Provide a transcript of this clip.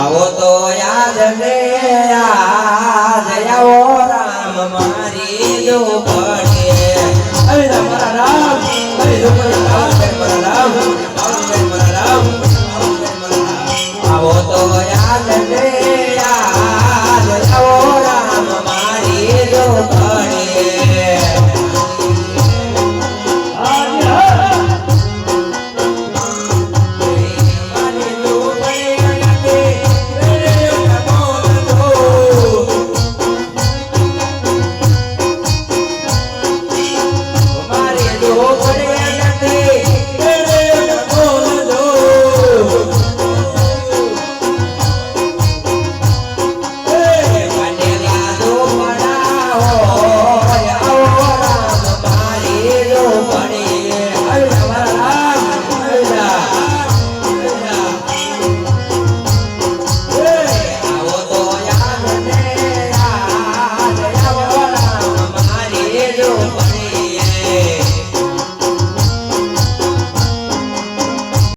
આવો તો યાદ લે યાદ આવો રામ મારી જો પડે અરે રામ રામ અરે જો